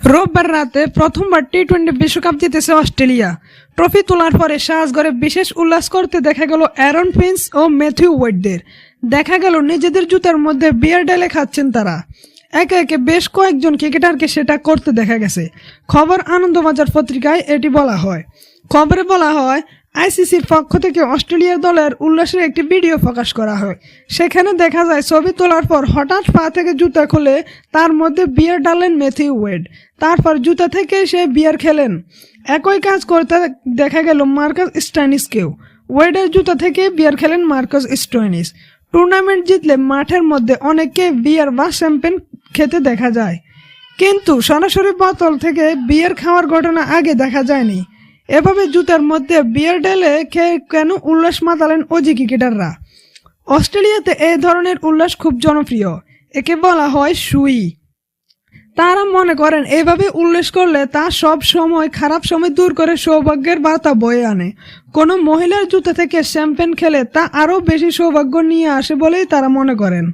রোববার রাতে প্রথমবার টি টোয়েন্টি বিশ্বকাপ জিতেছে অস্ট্রেলিয়া। ট্রফি তোলার পরে সাজগড়ে বিশেষ উল্লাস করতে দেখা গেল অ্যারন ফিন্স ও ম্যাথিউ ওয়েডদের। দেখা গেল নিজেদের জুতার মধ্যে বিয়ার ডালে খাচ্ছেন তারা। একে একে বেশ কয়েকজন ক্রিকেটারকে সেটা করতে দেখা গেছে। খবর আনন্দবাজার পত্রিকায় এটি বলা হয়। খবরে বলা হয় আইসিসির পক্ষ থেকে অস্ট্রেলিয়ার দলের উল্লাসের একটি ভিডিও প্রকাশ করা হয়। সেখানে দেখা যায়, ছবি তোলার পর হঠাৎ পা থেকে জুতা খুলে তার মধ্যে বিয়ার ডালেন মেথিউ ওয়েড। তারপর জুতা থেকে সে বিয়ার খেলেন। একই কাজ করতে দেখা গেল মার্কাস স্টাইনিসকেও ওয়েডের জুতা থেকে বিয়ার খেলেন মার্কাস স্টোইনিস টুর্নামেন্ট জিতলে মাঠের মধ্যে অনেককে বিয়ার বা শ্যাম্পেন খেতে দেখা যায়। কিন্তু সরাসরি বোতল থেকে বিয়ার খাওয়ার ঘটনা আগে দেখা যায়নি। এভাবে জুতার মধ্যে বিয়ার ঢেলে খেয়ে কেন উল্লাস মাতালেন অজি ক্রিকেটাররা? অস্ট্রেলিয়াতে এই ধরনের উল্লাস খুব জনপ্রিয়। একে বলা হয় সুই। তারা মনে করেন, এভাবে উল্লেস করলে তা সব সময় খারাপ সময় দূর করে সৌভাগ্যের বার্তা বয়ে আনে। কোনো মহিলার জুতা থেকে শ্যাম্পেন খেলে তা আরও বেশি সৌভাগ্য নিয়ে আসে বলেই তারা মনে করেন।